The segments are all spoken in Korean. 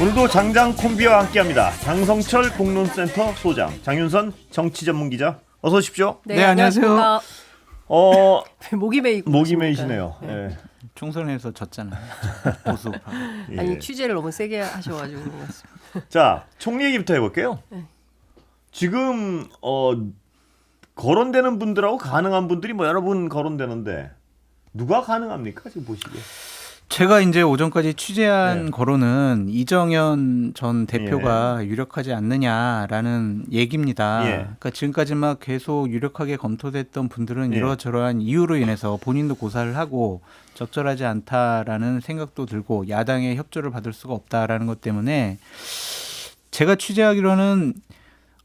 오늘도 장장 콤비와 함께합니다. 장성철 공론센터 소장, 장윤선 정치 전문 기자, 어서 오십시오. 네, 안녕하세요. 어 목이 메이고 목이? 메이시네요. 네. 예. 총선에서 졌잖아요. 보수. 예. 아니 취재를 너무 세게 하셔가지고 그런 것 같습니다. 자 총리 얘기부터 해볼게요. 네. 지금 어 거론되는 분들하고 가능한 분들이 뭐 여러 분 거론되는데 누가 가능합니까 지금 보시기에? 제가 이제 오전까지 취재한 네. 거로는 이정현 전 대표가 유력하지 않느냐라는 얘기입니다. 예. 그러니까 지금까지 막 계속 유력하게 검토됐던 분들은 예. 이러저러한 이유로 인해서 본인도 고사를 하고 적절하지 않다라는 생각도 들고 야당의 협조를 받을 수가 없다라는 것 때문에 제가 취재하기로는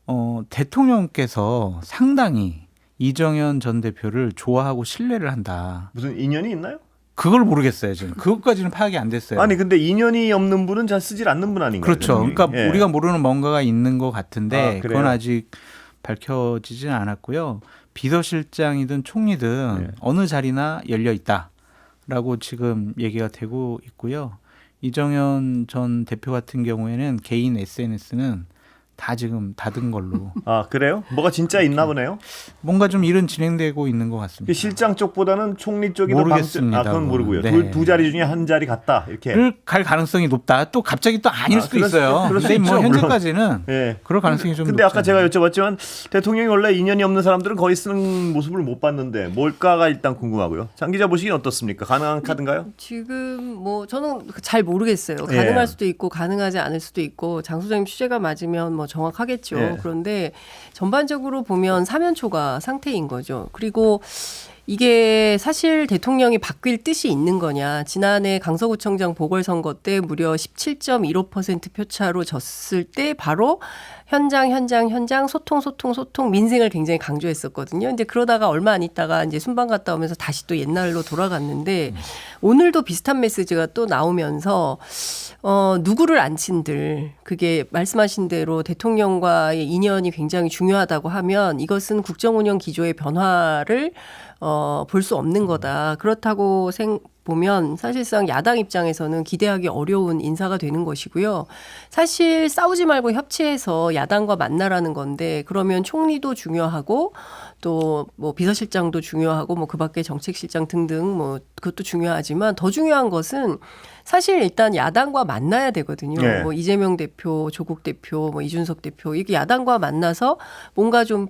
어, 대통령께서 상당히 이정현 전 대표를 좋아하고 신뢰를 한다. 무슨 인연이 있나요? 그걸 모르겠어요 지금. 그것까지는 파악이 안 됐어요. 아니 근데 인연이 없는 분은 잘 쓰질 않는 분 아닌가요? 그렇죠. 그러니까 예. 우리가 모르는 뭔가가 있는 것 같은데 아? 그건 아직 밝혀지진 않았고요. 비서실장이든 총리든 네. 어느 자리나 열려 있다라고 지금 얘기가 되고 있고요. 이정현 전 대표 같은 경우에는 개인 SNS는 다 지금 닫은 걸로 아 그래요? 뭐가 진짜 있나 보네요. 뭔가 좀 일은 진행되고 있는 것그 같습니다. 실장 쪽보다는 총리 쪽이 더 모르겠습니다, 방... 아 그건. 모르고요. 네. 두, 두 자리 중에 한 자리 갔다 이렇게. 를갈 가능성이 높다. 또 갑자기 또 아닐 아, 수도 그럴 수- 있어요. 그럴 수 근데 뭐 있죠. 현재까지는 예. 그럴 가능성이 좀 근데 아까 제가? 여쭤봤지만 대통령이 원래 인연이 없는 사람들은 거의 쓰는 모습을 못 봤는데 뭘까가 일단 궁금하고요. 장 기자 보시기엔 어떻습니까? 가능한 카드인가요? 지금 뭐 저는 잘 모르겠어요. 예. 가능할 수도 있고 가능하지 않을 수도 있고 장 소장님 취재가 맞으면 뭐 정확하겠죠. 예. 그런데 전반적으로 보면 사면초가 상태인 거죠. 그리고 이게 사실 대통령이 바뀔 뜻이 있는 거냐. 지난해 강서구청장 보궐선거 때 무려 17.15% 표차로 졌을 때 바로 현장, 현장, 현장, 소통, 소통, 소통, 민생을 굉장히 강조했었거든요. 이제 그러다가 얼마 안 있다가 이제 순방 갔다 오면서 다시 또 옛날로 돌아갔는데 오늘도 비슷한 메시지가 또 나오면서 어, 누구를 앉힌들, 그게 말씀하신 대로 대통령과의 인연이 굉장히 중요하다고 하면 이것은 국정 운영 기조의 변화를 어, 볼 수 없는 거다. 그렇다고 생, 보면 사실상 야당 입장에서는 기대하기 어려운 인사가 되는 것이고요. 사실 싸우지 말고 협치해서 야당과 만나라는 건데 그러면 총리도 중요하고 또 뭐 비서실장도 중요하고 뭐 그밖에 정책실장 등등 뭐 그것도 중요하지만 더 중요한 것은 사실 일단 야당과 만나야 되거든요. 네. 뭐 이재명 대표, 조국 대표, 뭐 이준석 대표 이게 야당과 만나서 뭔가 좀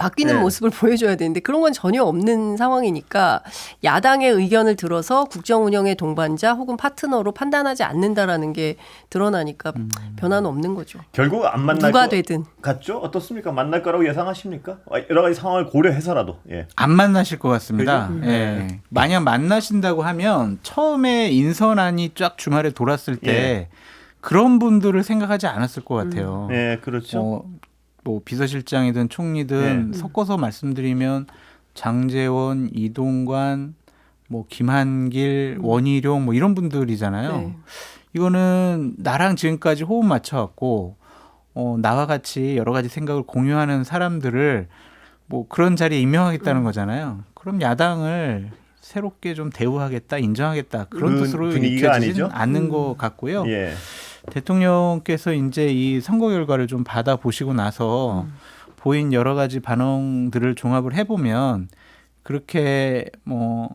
바뀌는 네. 모습을 보여줘야 되는데 그런 건 전혀 없는 상황이니까 야당의 의견을 들어서 국정 운영의 동반자 혹은 파트너로 판단하지 않는다라는 게 드러나니까 변화는 없는 거죠. 결국 안 만날 누가 것 되든 같죠? 어떻습니까? 만날 거라고 예상하십니까? 아, 여러 가지 상황을 고려해서라도. 예. 안 만나실 것 같습니다. 그죠? 예. 네. 만약 만나신다고 하면 처음에 인선안이 쫙 주말에 돌았을 때 예. 그런 분들을 생각하지 않았을 것 같아요. 예, 그렇죠. 어, 뭐 비서실장이든 총리든 네. 섞어서 말씀드리면 장재원, 이동관, 뭐 김한길, 원희룡 뭐 이런 분들이잖아요. 네. 이거는 나랑 지금까지 호흡 맞춰갖고 어, 나와 같이 여러 가지 생각을 공유하는 사람들을 뭐 그런 자리에 음. 임명하겠다는 거잖아요. 그럼 야당을 새롭게 좀 대우하겠다, 인정하겠다 그런 그 뜻으로 분위기가 아니죠? 않는 음. 것 같고요. 예. 대통령께서 이제 이 선거 결과를 좀 받아 보시고 나서 보인 여러 가지 반응들을 종합을 해보면 그렇게 뭐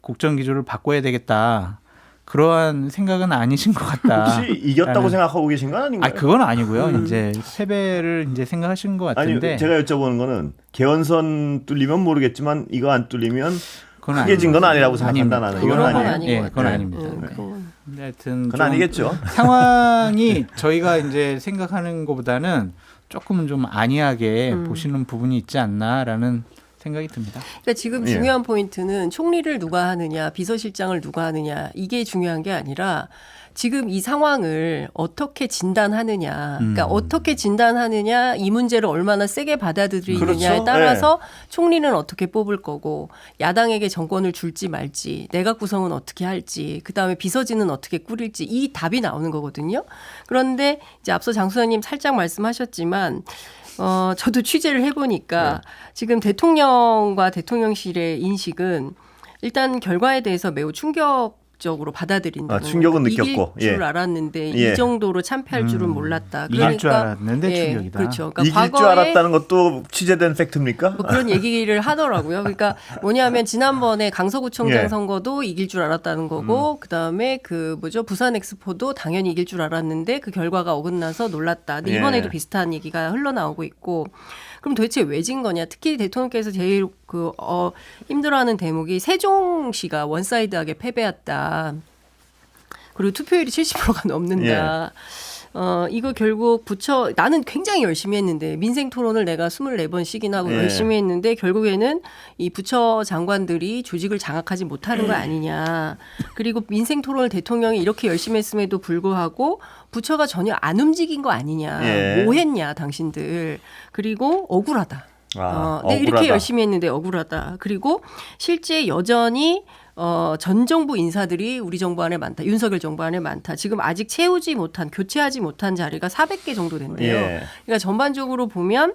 국정 기조를 바꿔야 되겠다 그러한 생각은 아니신 것 같다. 혹시 이겼다고 생각하고 계신 건아 아닌가요? 그건 아니고요. 음. 이제 패배를 이제 생각하신 것 아니, 같은데 제가 여쭤보는 거는 개헌선 뚫리면 모르겠지만 이거 안 뚫리면 그건 크게 진건 아니라고. 생각한다 나는. 그건 아니에요. 예, 것 그건. 아닙니다. 음, 네. 하여튼 그건 좀 아니겠죠. 상황이 저희가 이제 생각하는 것보다는 조금은 좀 안이하게 음. 보시는 부분이 있지 않나라는 생각이 듭니다. 그러니까 지금 예. 중요한 포인트는 총리를 누가 하느냐, 비서실장을 누가 하느냐 이게 중요한 게 아니라 지금 이 상황을 어떻게 진단하느냐, 그러니까 음. 어떻게 진단하느냐, 이 문제를 얼마나 세게 받아들이느냐에 그렇죠. 따라서 총리는 어떻게 뽑을 거고 야당에게 정권을 줄지 말지, 내각 구성은 어떻게 할지, 그 다음에 비서진은 어떻게 꾸릴지 이 답이 나오는 거거든요. 그런데 이제 앞서 장 소장님 살짝 말씀하셨지만. 어, 저도 취재를 해보니까 지금 대통령과 대통령실의 인식은 일단 결과에 대해서 매우 충격 적으로 받아들인다. 아, 충격은 느꼈고, 이길 줄 예. 알았는데 예. 이 정도로 참패할 줄은 몰랐다. 이길 줄 알았는데 예, 충격이다. 그렇죠. 그러니까 이길 줄 알았다는 것도 취재된 팩트입니까? 뭐 그런 얘기를 하더라고요. 그러니까 뭐냐면 지난번에 강서구청장 예. 선거도 이길 줄 알았다는 거고 그다음에 그 뭐죠 부산 엑스포도 당연히 이길 줄 알았는데 그 결과가 어긋나서 놀랐다. 근데 예. 이번에도 비슷한 얘기가 흘러나오고 있고 그럼 도대체 왜 진 거냐? 특히 대통령께서 제일 그 어, 힘들어하는 대목이 세종시가 원사이드하게 패배했다. 그리고 투표율이 70%가 넘는다. 어, 이거 결국 부처, 나는 굉장히 열심히 했는데, 민생 토론을 내가 24번씩이나 하고 예. 열심히 했는데, 결국에는 이 부처 장관들이 조직을 장악하지 못하는 거 아니냐. 그리고 민생 토론을 대통령이 이렇게 열심히 했음에도 불구하고, 부처가 전혀 안 움직인 거 아니냐. 예. 뭐 했냐, 당신들. 그리고 억울하다. 아, 어, 네, 이렇게 억울하다. 열심히 했는데 억울하다. 그리고 실제 여전히 어, 전 정부 인사들이 우리 정부 안에 많다. 윤석열 정부 안에 많다. 지금 아직 채우지 못한, 교체하지 못한 자리가 400개 정도 된대요. 예. 그러니까 전반적으로 보면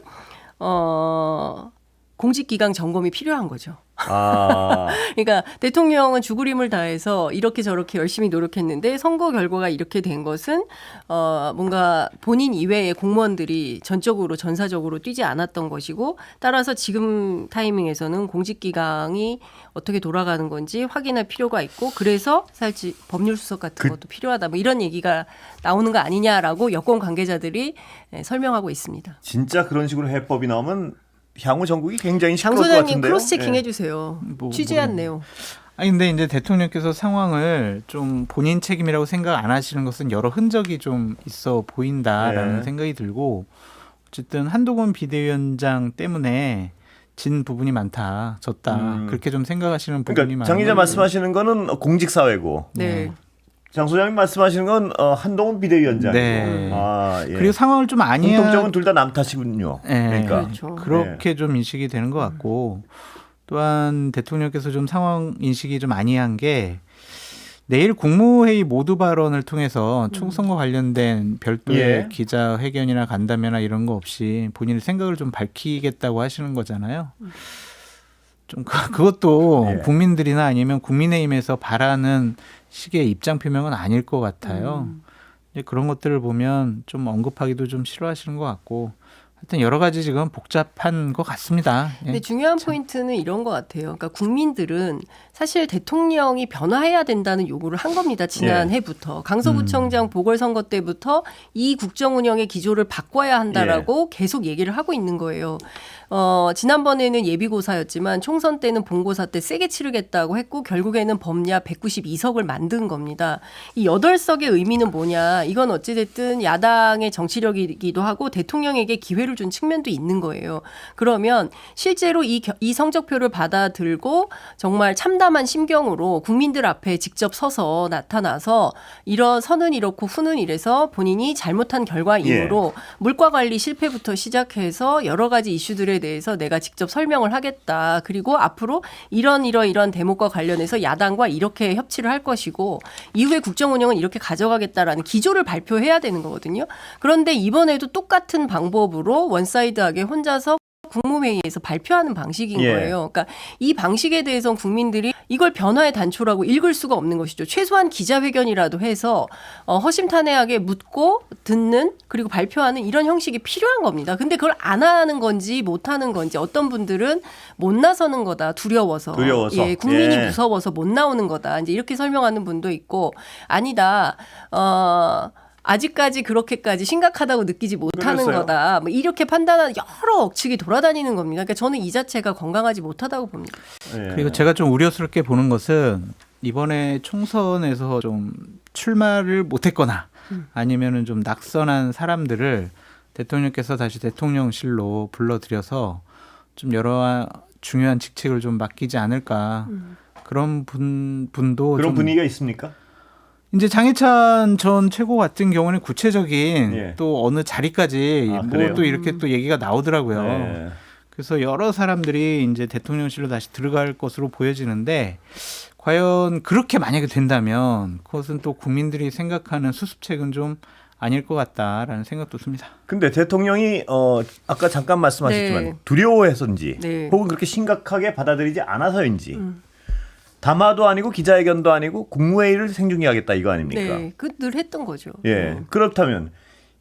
어, 공직기강 점검이 필요한 거죠. 아, 그러니까 대통령은 죽으림을 다해서 이렇게 저렇게 열심히 노력했는데 선거 결과가 이렇게 된 것은 어 뭔가 본인 이외의 공무원들이 전적으로 전사적으로 뛰지 않았던 것이고 따라서 지금 타이밍에서는 공직 기강이 어떻게 돌아가는 건지 확인할 필요가 있고 그래서 사실 법률 수석 같은 그 것도 필요하다 뭐 이런 얘기가 나오는 거 아니냐라고 여권 관계자들이 예, 설명하고 있습니다. 진짜 그런 식으로 해법이 나오면 향후 전국이 굉장히 장 시끄러울 것 소장님 같은데요. 크로스 체킹 예. 해주세요. 뭐, 취재한 모르겠네. 내용. 아니 근데 이제 대통령께서 상황을 좀 본인 책임이라고 생각 안 하시는 것은 여러 흔적이 좀 있어 보인다라는 네. 생각이 들고 어쨌든 한동훈 비대위원장 때문에 진 부분이 많다, 졌다 음. 그렇게 좀 생각하시는 부분이 그러니까 많아요. 장 기자 말씀하시는 거는 공직 사회고 네. 장 소장님 말씀하시는 건 어, 한동훈 비대위원장이고. 네. 아, 예. 그리고 상황을 좀 아니야 공통점은 둘 다 남 탓이군요. 네. 그러니까 그렇죠. 그렇게 좀 인식이 되는 것 같고 또한 대통령께서 좀 상황 인식이 좀 아니한 게 내일 국무회의 모두 발언을 통해서 총선과 관련된 별도의 예. 기자회견이나 간담회나 이런 거 없이 본인의 생각을 좀 밝히겠다고 하시는 거잖아요. 좀 그- 그것도 예. 국민들이나 아니면 국민의힘에서 바라는 식의 입장 표명은 아닐 것 같아요. 이제 그런 것들을 보면 좀 언급하기도 좀 싫어하시는 것 같고 하여튼 여러 가지 지금 복잡한 것 같습니다. 예. 근데 중요한 포인트는 이런 것 같아요. 그러니까 국민들은 사실 대통령이 변화해야 된다는 요구를 한 겁니다. 지난 예. 해부터 강서구청장 보궐선거 때부터 이 국정 운영의 기조를 바꿔야 한다라고 예. 계속 얘기를 하고 있는 거예요. 어, 지난번에는 예비고사였지만 총선 때는 본고사 때 세게 치르겠다고 했고 결국에는 범야 192석을 만든 겁니다. 이 8석의 의미는 뭐냐? 이건 어찌됐든 야당의 정치력이기도 하고 대통령에게 기회를 준 측면도 있는 거예요. 그러면 실제로 이, 겨- 이 성적표를 받아들고 정말 참담한 심경으로 국민들 앞에 직접 서서 나타나서 이런 선은 이렇고 후는 이래서 본인이 잘못한 결과이므로 물가 관리 실패부터 시작해서 여러 가지 이슈들 에 대해서 내가 직접 설명을 하겠다. 그리고 앞으로 이런 이런 이런 대목과 관련해서 야당과 이렇게 협치를 할 것이고 이후에 국정 운영은 이렇게 가져가겠다라는 기조를 발표해야 되는 거거든요. 그런데 이번에도 똑같은 방법으로 원사이드하게 혼자서 국무회의에서 발표하는 방식인 예. 거예요. 그러니까 이 방식에 대해서는 국민들이 이걸 변화의 단초라고 읽을 수가 없는 것이죠. 최소한 기자회견이라도 해서 어, 허심탄회하게 묻고 듣는 그리고 발표하는 이런 형식이 필요한 겁니다. 근데 그걸 안 하는 건지 못 하는 건지 어떤 분들은 못 나서는 거다 두려워서, 두려워서. 예, 국민이 예. 무서워서 못 나오는 거다. 이제 이렇게 설명하는 분도 있고 아니다. 어 아직까지 그렇게까지 심각하다고 느끼지 못하는 그랬어요. 거다. 뭐 이렇게 판단하는 여러 억측이 돌아다니는 겁니다. 그러니까 저는 이 자체가 건강하지 못하다고 봅니다. 예. 그리고 제가 좀 우려스럽게 보는 것은 이번에 총선에서 좀 출마를 못했거나 아니면은 좀 낙선한 사람들을 대통령께서 다시 대통령실로 불러들여서 좀 여러 중요한 직책을 좀 맡기지 않을까 그런 분 분도 그런 좀 분위기가 있습니까? 이제 장해찬 전 최고 같은 경우는 구체적인 예. 또 어느 자리까지 아, 뭐? 또 이렇게 또 얘기가 나오더라고요. 예. 그래서 여러 사람들이 이제 대통령실로 다시 들어갈 것으로 보여지는데 과연 그렇게 만약에 된다면 그것은 또 국민들이 생각하는 수습책은 좀 아닐 것 같다라는 생각도 듭니다. 근데 대통령이 어 아까 잠깐 말씀하셨지만 네. 두려워해서인지 네. 혹은 그렇게 심각하게 받아들이지 않아서인지 담화도 아니고 기자회견도 아니고 국무회의를 생중계하겠다 이거 아닙니까? 네, 그 늘 했던 거죠. 예. 음. 그렇다면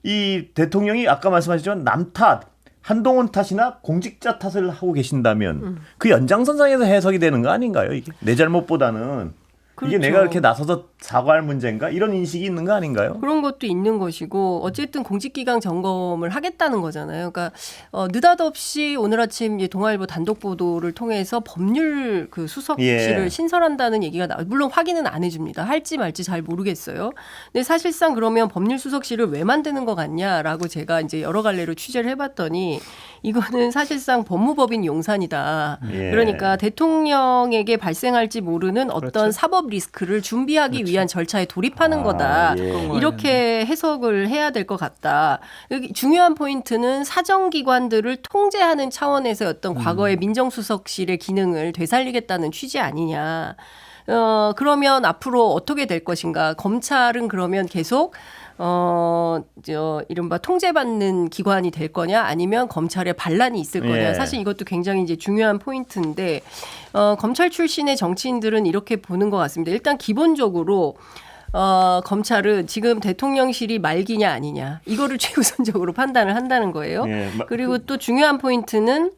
이 대통령이 아까 말씀하셨지만 남 탓, 한동훈 탓이나 공직자 탓을 하고 계신다면 음. 그 연장선상에서 해석이 되는 거 아닌가요? 이게 내 잘못보다는 그렇죠. 내가 이렇게 나서서 사과할 문제인가 이런 인식이 있는 거 아닌가요? 그런 것도 있는 것이고 어쨌든 공직기강 점검을 하겠다는 거잖아요. 그러니까 어, 느닷없이 오늘 아침 이제 동아일보 단독 보도를 통해서 법률 그 수석실을 예. 신설한다는 얘기가 나. 물론 확인은 안 해줍니다. 할지 말지 잘 모르겠어요. 근데 사실상 그러면 법률 수석실을 왜 만드는 것 같냐라고 제가 이제 여러 갈래로 취재를 해봤더니 이거는 사실상 법무법인 용산이다. 예. 그러니까 대통령에게 발생할지 모르는 어떤 그렇죠. 사법 리스크를 준비하기 그렇죠. 위한 절차에 돌입하는 아, 거다. 예. 이렇게 해석을 해야 될 것 같다. 여기 중요한 포인트는 사정기관들을 통제하는 차원에서 어떤 과거의 민정수석실의 기능을 되살리겠다는 취지 아니냐. 어, 그러면 앞으로 어떻게 될 것인가. 검찰은 그러면 계속 어, 저, 이른바 통제받는 기관이 될 거냐, 아니면 검찰에 반란이 있을 거냐. 예. 사실 이것도 굉장히 이제 중요한 포인트인데, 어, 검찰 출신의 정치인들은 이렇게 보는 것 같습니다. 일단 기본적으로, 어, 검찰은 지금 대통령실이 말기냐 아니냐, 이거를 최우선적으로 판단을 한다는 거예요. 예. 마- 그리고 또 중요한 포인트는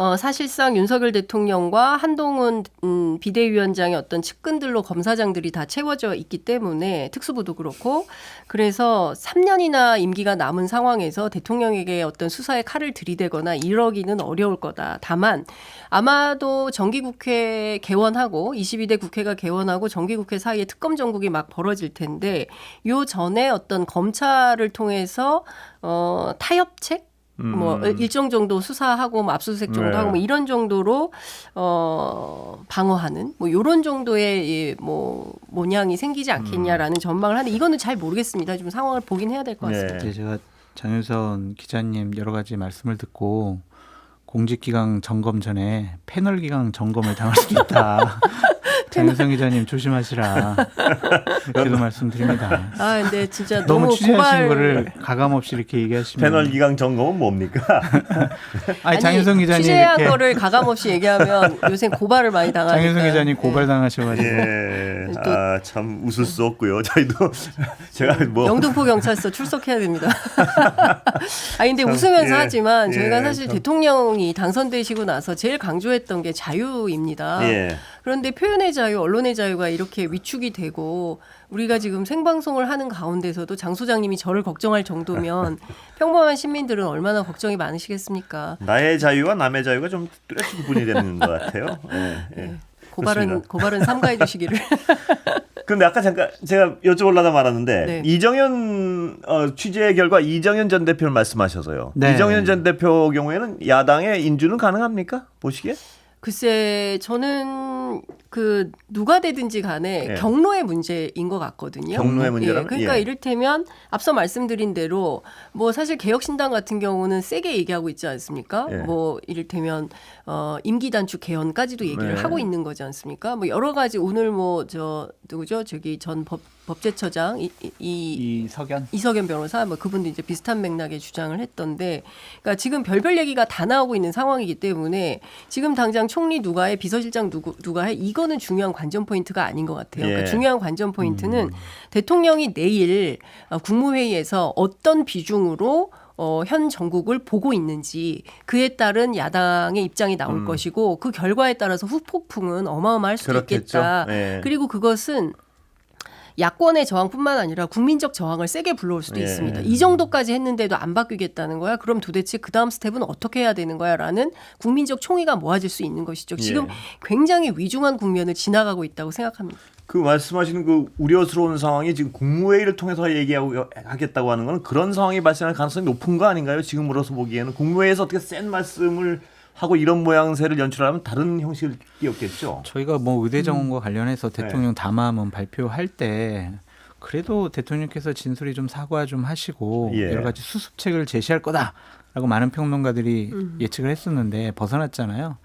어, 사실상 윤석열 대통령과 한동훈 음, 비대위원장의 어떤 측근들로 검사장들이 다 채워져 있기 때문에 특수부도 그렇고 그래서 3년이나 임기가 남은 상황에서 대통령에게 어떤 수사의 칼을 들이대거나 이러기는 어려울 거다. 다만 아마도 정기국회 개원하고 22대 국회가 개원하고 정기국회 사이에 특검 정국이 막 벌어질 텐데 요 전에 어떤 검찰을 통해서 어, 타협책 뭐 음. 일정 정도 수사하고 뭐 압수수색 정도 네. 하고 뭐 이런 정도로 어 방어하는 뭐 요런 정도의 예, 뭐 모양이 생기지 않겠냐라는 음. 전망을 하는데 이거는 잘 모르겠습니다. 좀 상황을 보긴 해야 될 것 같습니다. 네. 이제 제가 장윤선 기자님 여러 가지 말씀을 듣고 공직기강 점검 전에 패널 기강 점검을 당할 수도 있다. 장윤선 기자님 조심하시라. 이렇게도 말씀드립니다. 아 근데 진짜 너무 너무 취재하신 고발 거를 가감 없이 이렇게 얘기하시면 패널 기강 점검은 뭡니까? 아니, 장윤선 기자님 취재한 이렇게 거를 가감 없이 얘기하면 요새 고발을 많이 당하니까 장윤선 기자님 예. 고발 당하셔가지고 예. 또- 아, 참 웃을 수 없고요. 저희도 제가 뭐 영등포 경찰서 출석해야 됩니다. 아 근데 참, 웃으면서 예, 하지만 예, 저희가 사실 참. 대통령이 당선되시고 나서 제일 강조했던 게 자유입니다. 예. 그런데 표현의 자유, 언론의 자유가 이렇게 위축이 되고 우리가 지금 생방송을 하는 가운데서도 장 소장님이 저를 걱정할 정도면 평범한 시민들은 얼마나 걱정이 많으시겠습니까? 나의 자유와 남의 자유가 좀 뚜렷이 구분이 되는 것 같아요. 예, 예. 고발은 그렇습니다. 고발은 삼가해 주시기를. 근데 아까 잠깐 제가 여쭤보려다 말았는데 네. 이정현 어, 취재 결과 이정현 전 대표를 말씀하셔서요. 네. 이정현 전 대표 경우에는 야당의 인주는 가능합니까? 보시기에? 글쎄 저는 그 누가 되든지 간에 예. 경로의 문제인 것 같거든요. 경로의 문제라면? 예, 그러니까 예. 이를테면 앞서 말씀드린 대로 뭐 사실 개혁신당 같은 경우는 세게 얘기하고 있지 않습니까? 예. 뭐 이를테면 어 임기 단축 개헌까지도 얘기를 네. 하고 있는 거지 않습니까? 뭐 여러 가지 오늘 뭐 저 누구죠? 저기 전 법, 법제처장 이, 이, 이 이석연 이석연 변호사 뭐 그분도 이제 비슷한 맥락의 주장을 했던데 그러니까 지금 별별 얘기가 다 나오고 있는 상황이기 때문에 지금 당장 총리 누가 해 비서실장 누구 누가 해 이거는 중요한 관전 포인트가 아닌 것 같아요. 그러니까 예. 중요한 관전 포인트는 대통령이 내일 어, 국무회의에서 어떤 비중으로 어, 현 정국을 보고 있는지 그에 따른 야당의 입장이 나올 음. 것이고 그 결과에 따라서 후폭풍은 어마어마할 수도 그렇겠죠. 있겠다. 예. 그리고 그것은 야권의 저항뿐만 아니라 국민적 저항을 세게 불러올 수도 예. 있습니다. 이 정도까지 했는데도 안 바뀌겠다는 거야? 그럼 도대체 그 다음 스텝은 어떻게 해야 되는 거야? 라는 국민적 총의가 모아질 수 있는 것이죠. 지금 예. 굉장히 위중한 국면을 지나가고 있다고 생각합니다. 그 말씀하시는 그 우려스러운 상황이 지금 국무회의를 통해서 얘기하고 하겠다고 하는 건 그런 상황이 발생할 가능성이 높은 거 아닌가요? 지금으로서 보기에는 국무회의에서 어떻게 센 말씀을 하고 이런 모양새를 연출하면 다른 형식이 없겠죠. 저희가 뭐 의대 정원과 관련해서 네. 대통령 담화문 발표할 때 그래도 대통령께서 진솔히 좀 사과 좀 하시고 예. 여러 가지 수습책을 제시할 거다 라고 많은 평론가들이 예측을 했었는데 벗어났잖아요.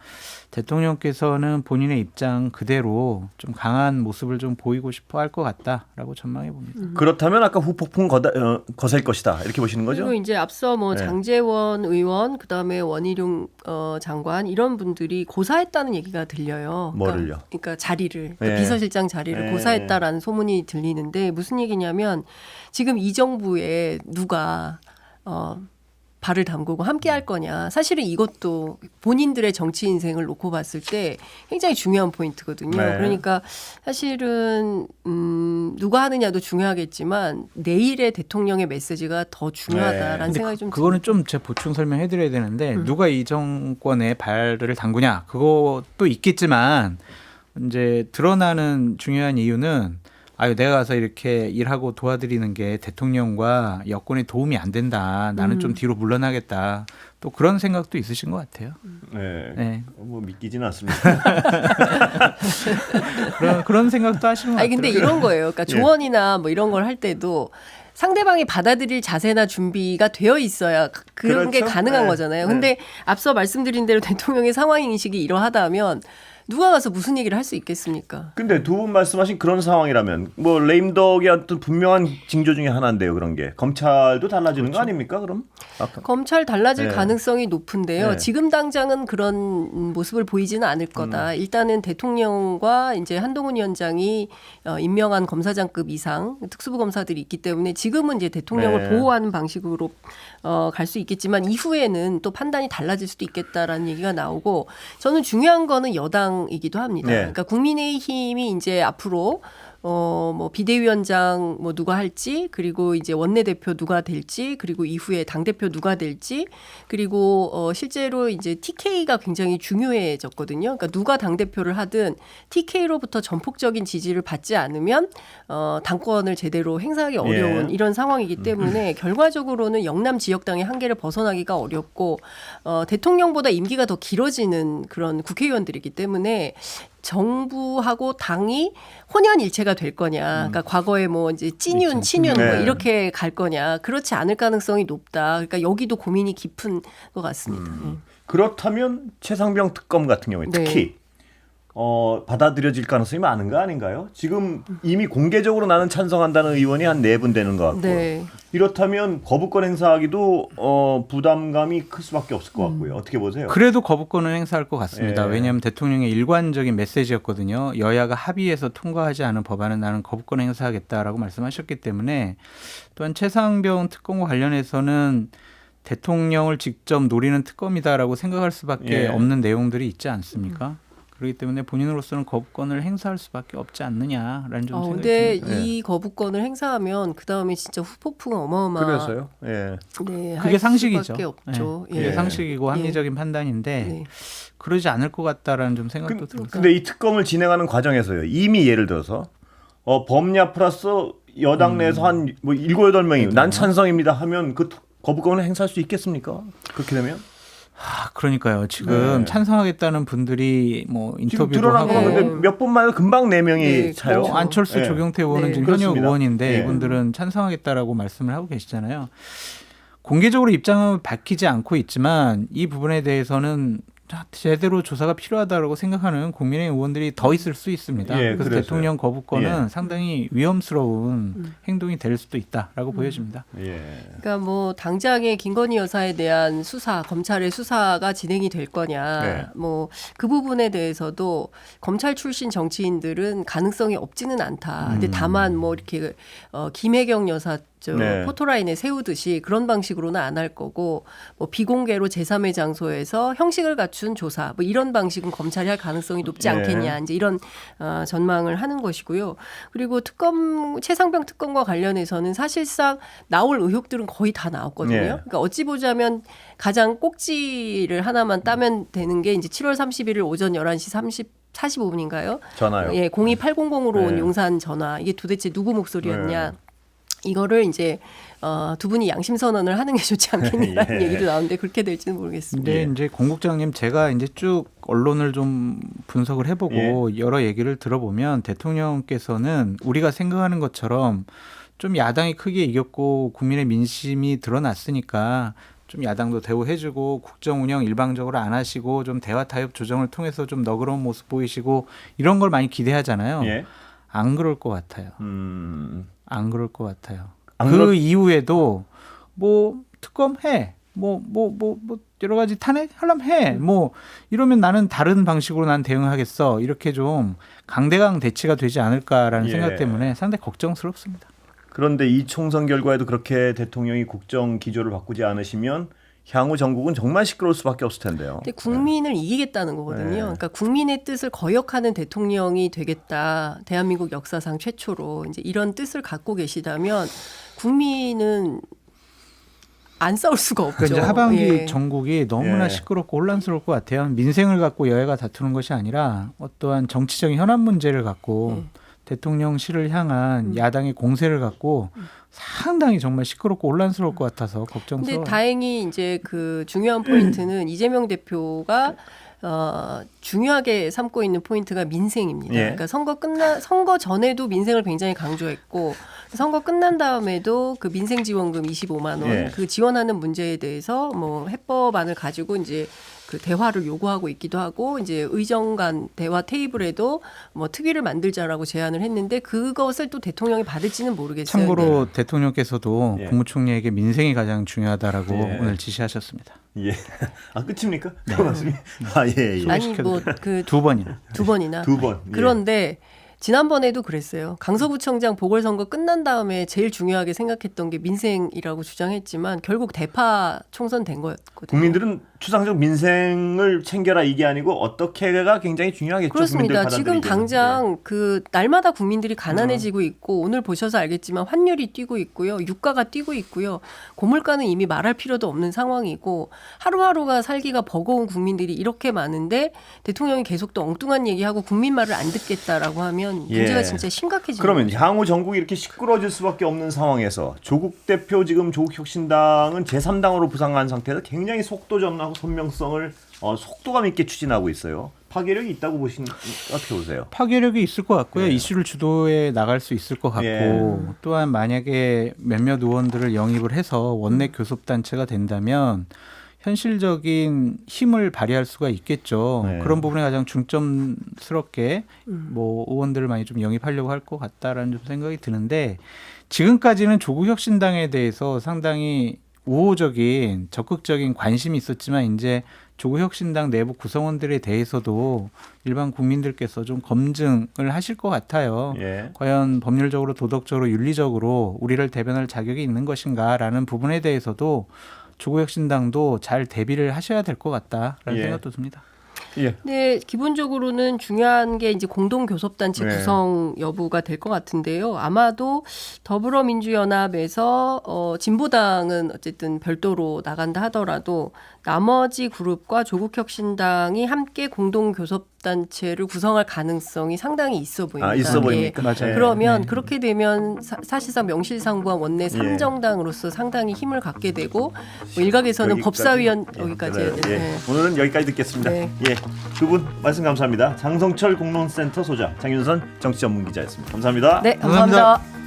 대통령께서는 본인의 입장 그대로 좀 강한 모습을 좀 보이고 싶어 할 것 같다라고 전망해 봅니다. 그렇다면 아까 후폭풍 거다, 어, 거셀 것이다 이렇게 보시는 거죠? 그리고 이제 앞서 뭐 네. 장재원 의원 그다음에 원희룡 어, 장관 이런 분들이 고사했다는 얘기가 들려요. 뭐를요? 그러니까, 그러니까 자리를 그 네. 비서실장 자리를 네. 고사했다라는 소문이 들리는데 무슨 얘기냐면 지금 이 정부에 누가 어 발을 담그고 함께 할 거냐. 사실은 이것도 본인들의 정치 인생을 놓고 봤을 때 굉장히 중요한 포인트거든요. 네. 그러니까 사실은 음 누가 하느냐도 중요하겠지만 내일의 대통령의 메시지가 더 중요하다라는 근데 생각이 좀 그거는 좀 제가 보충 설명해 드려야 되는데 음. 누가 이 정권에 발을 담그냐 그것도 있겠지만 이제 드러나는 중요한 이유는 아유 내가 가서 이렇게 일하고 도와드리는 게 대통령과 여권에 도움이 안 된다 나는 음. 좀 뒤로 물러나겠다 또 그런 생각도 있으신 것 같아요 네. 네 뭐 믿기지는 않습니다. 그런 그런 생각도 하시는 것 아니 같아요 근데 이런 거예요. 그러니까 예. 조언이나 뭐 이런 걸 할 때도 상대방이 받아들일 자세나 준비가 되어 있어야 그런 게 그렇죠. 가능한 네. 거잖아요. 네. 근데 앞서 말씀드린 대로 대통령의 상황 인식이 이러하다면 누가 가서 무슨 얘기를 할 수 있겠습니까? 근데 두 분 말씀하신 그런 상황이라면 뭐 레임덕의 어떤 분명한 징조 중에 하나인데요. 그런 게 검찰도 달라지는 거 아닙니까? 그럼 아까 검찰 달라질 네. 가능성이 높은데요. 네. 지금 당장은 그런 모습을 보이지는 않을 거다. 음. 일단은 대통령과 이제 한동훈 위원장이 어, 임명한 검사장급 이상 특수부 검사들이 있기 때문에 지금은 이제 대통령을 네. 보호하는 방식으로 어, 갈 수 있겠지만 이후에는 또 판단이 달라질 수도 있겠다라는 얘기가 나오고 저는 중요한 거는 여당 이기도 합니다. 네. 그러니까 국민의힘이 이제 앞으로 어, 뭐, 비대위원장 뭐 누가 할지, 그리고 이제 원내대표 누가 될지, 그리고 이후에 당대표 누가 될지, 그리고 어, 실제로 이제 TK가 굉장히 중요해졌거든요. 그러니까 누가 당대표를 하든 TK로부터 전폭적인 지지를 받지 않으면 어, 당권을 제대로 행사하기 어려운 예. 이런 상황이기 때문에 결과적으로는 영남 지역당의 한계를 벗어나기가 어렵고 어, 대통령보다 임기가 더 길어지는 그런 국회의원들이기 때문에 정부하고 당이 혼연일체가 될 거냐. 그러니까 과거에 뭐 이제 찐윤, 친윤 뭐 네. 이렇게 갈 거냐. 그렇지 않을 가능성이 높다. 그러니까 여기도 고민이 깊은 것 같습니다. 음. 그렇다면 최상병 특검 같은 경우에 네. 특히 어, 받아들여질 가능성이 많은 거 아닌가요? 지금 이미 공개적으로 나는 찬성한다는 의원이 한 네 분 되는 것 같고 네. 이렇다면 거부권 행사하기도 어, 부담감이 클 수밖에 없을 것 같고요. 음. 어떻게 보세요? 그래도 거부권을 행사할 것 같습니다. 예. 왜냐하면 대통령의 일관적인 메시지였거든요. 여야가 합의해서 통과하지 않은 법안은 나는 거부권 행사하겠다라고 말씀하셨기 때문에 또한 최상병 특검과 관련해서는 대통령을 직접 노리는 특검이다라고 생각할 수밖에 예. 없는 내용들이 있지 않습니까? 그렇기 때문에 본인으로서는 거부권을 행사할 수밖에 없지 않느냐라는 좀 어, 생각이 근데 듭니다. 이 거부권을 행사하면 그 다음에 진짜 후폭풍 어마어마. 그래서요. 예. 네, 그게 할 상식이죠. 수밖에 없죠. 네. 그게 예. 상식이고 예. 합리적인 판단인데 네. 그러지 않을 것 같다라는 좀 생각도 근- 들어요. 근데 이 특검을 진행하는 과정에서요. 이미 예를 들어서 어, 범야 플러스 여당 내에서 한뭐 일곱 여덟 명이 난 찬성입니다 하면 그 거부권을 행사할 수 있겠습니까? 그렇게 되면 아, 그러니까요. 지금 네. 찬성하겠다는 분들이 뭐 인터뷰도 하고 거 네. 몇 번만에 금방 네 명이 네, 차요. 그렇죠. 어, 안철수, 예. 조경태 의원은 네. 지금 현역. 의원인데 예. 이분들은 찬성하겠다라고 말씀을 하고 계시잖아요. 공개적으로 입장을 밝히지 않고 있지만 이 부분에 대해서는 제대로 조사가 필요하다고 생각하는 국민의 의원들이 더 있을 수 있습니다. 예, 그래서 그래서요. 대통령 거부권은 예. 상당히 위험스러운 음. 행동이 될 수도 있다라고 보여집니다. 예. 그러니까 뭐 당장의 김건희 여사에 대한 수사, 검찰의 수사가 진행이 될 거냐, 네. 뭐그 부분에 대해서도 검찰 출신 정치인들은 가능성이 없지는 않다. 근데 다만 뭐 이렇게 어, 김혜경 여사 저 네. 포토라인에 세우듯이 그런 방식으로는 안 할 거고 뭐 비공개로 제3의 장소에서 형식을 갖춘 조사 뭐 이런 방식은 검찰이 할 가능성이 높지 네. 않겠냐 이제 이런 어, 전망을 하는 것이고요. 그리고 특검 최상병 특검과 관련해서는 사실상 나올 의혹들은 거의 다 나왔거든요. 네. 그러니까 어찌 보자면 가장 꼭지를 하나만 따면 되는 게 이제 7월 31일 오전 11시 30 45분인가요? 전화요. 예, 02800으로 온 네. 용산 전화. 이게 도대체 누구 목소리였냐? 이거를 이제 어, 두 분이 양심 선언을 하는 게 좋지 않겠냐라는 예. 얘기도 나오는데 그렇게 될지는 모르겠습니다. 근데 예. 이제 공국장님 제가 이제 쭉 언론을 좀 분석을 해보고 여러 얘기를 들어보면 대통령께서는 우리가 생각하는 것처럼 좀 야당이 크게 이겼고 국민의 민심이 드러났으니까 좀좀 야당도 대우해주고 국정 운영 일방적으로 안 하시고 좀 대화 타협 조정을 통해서 좀 너그러운 모습 보이시고 이런 걸 많이 기대하잖아요. 예. 안 그럴 것 같아요. 음. 안 그럴 것 같아요. 안그 그럴- 이후에도 뭐 특검 해. 뭐 뭐 뭐 뭐 여러 가지 탄핵 하려면 해. 뭐 이러면 나는 다른 방식으로 난 대응하겠어. 이렇게 좀 강대강 대치가 되지 않을까라는 예. 생각 때문에 상당히 걱정스럽습니다. 그런데 이 총선 결과에도 그렇게 대통령이 국정 기조를 바꾸지 않으시면 향후 전국은 정말 시끄러울 수밖에 없을 텐데요. 근데 국민을 이기겠다는 거거든요. 네. 그러니까 국민의 뜻을 거역하는 대통령이 되겠다. 대한민국 역사상 최초로 이제 이런 뜻을 갖고 계시다면 국민은 안 싸울 수가 없죠. 그러니까 이제 하반기 예. 전국이 너무나 예. 시끄럽고 혼란스러울 것 같아요. 민생을 갖고 여야가 다투는 것이 아니라 어떠한 정치적인 현안 문제를 갖고 음. 대통령실을 향한 야당의 공세를 갖고 상당히 정말 시끄럽고 혼란스러울 것 같아서 근데 걱정스러워요. 다행히 이제 그 중요한 포인트는 이재명 대표가 어, 중요하게 삼고 있는 포인트가 민생입니다. 예. 그러니까 선거 끝나 선거 전에도 민생을 굉장히 강조했고 선거 끝난 다음에도 그 민생 지원금 25만 원 예. 그 지원하는 문제에 대해서 뭐 해법안을 가지고 이제 그 대화를 요구하고 있기도 하고 이제 의정 간 대화 테이블에도 뭐 특위를 만들자라고 제안을 했는데 그것을 또 대통령이 받을지는 모르겠어요. 참고로 대통령께서도 예. 국무총리에게 민생이 가장 중요하다라고 예. 오늘 지시하셨습니다. 예. 아 끝입니까? 그 말씀이? 아 예. 예. 아니. 뭐 그 두 번이나. 두 번이나. 두 번. 예. 그런데 지난번에도 그랬어요. 강서구청장 보궐선거 끝난 다음에 제일 중요하게 생각했던 게 민생이라고 주장했지만 결국 대파 총선 된 거였거든요. 국민들은 추상적 민생을 챙겨라 이게 아니고 어떻게가 굉장히 중요하겠죠. 그렇습니다. 지금. 당장 그 날마다 국민들이 음. 가난해지고 있고 오늘 보셔서 알겠지만 환율이 뛰고 있고요. 유가가 뛰고 있고요. 고물가는 이미 말할 필요도 없는 상황이고 하루하루가 살기가 버거운 국민들이 이렇게 많은데 대통령이 계속 또 엉뚱한 얘기하고 국민 말을 안 듣겠다라고 하면 문제가 예. 진짜 심각해지는 그러면. 향후 전국이 이렇게 시끄러워질 수밖에 없는 상황에서 조국 대표 지금 조국 혁신당은 제3당으로 부상한 상태에서 굉장히 속도 전하고 선명성을 어, 속도감 있게 추진하고 있어요. 파괴력이 있다고 보시는 어떻게 보세요? 파괴력이 있을 것 같고요. 예. 이슈를 주도해 나갈 수 있을 것 같고 예. 또한 만약에 몇몇 의원들을 영입을 해서 원내 교섭 단체가 된다면 현실적인 힘을 발휘할 수가 있겠죠. 네. 그런 부분에 가장 중점스럽게 뭐 의원들을 많이 좀 영입하려고 할 것 같다라는 좀 생각이 드는데 지금까지는 조국 혁신당에 대해서 상당히 우호적인 적극적인 관심이 있었지만 이제 조국 혁신당 내부 구성원들에 대해서도 일반 국민들께서 좀 검증을 하실 것 같아요. 예. 과연 법률적으로 도덕적으로 윤리적으로 우리를 대변할 자격이 있는 것인가라는 부분에 대해서도 조국 혁신당도 잘 대비를 하셔야 될 것 같다라는 예. 생각도 듭니다. 예. 네, 기본적으로는 중요한 게 이제 공동 교섭단체 네. 구성 여부가 될 것 같은데요. 아마도 더불어민주연합에서 어, 진보당은 어쨌든 별도로 나간다 하더라도 나머지 그룹과 조국혁신당이 함께 공동 교섭단체를 구성할 가능성이 상당히 있어 보입니다. 아 있어 예. 보입니까? 맞아요. 예. 그러면 네. 그렇게 되면 사, 실상 명실상부한 원내 삼정당으로서 상당히 힘을 갖게 되고 뭐 일각에서는 여기까지. 법사위원 예, 여기까지. 해야 되네. 예. 오늘은 여기까지 듣겠습니다. 네. 예. 두 분 말씀 감사합니다. 장성철 공론센터 소장, 장윤선 정치 전문 기자였습니다. 감사합니다. 네, 감사합니다. 감사합니다.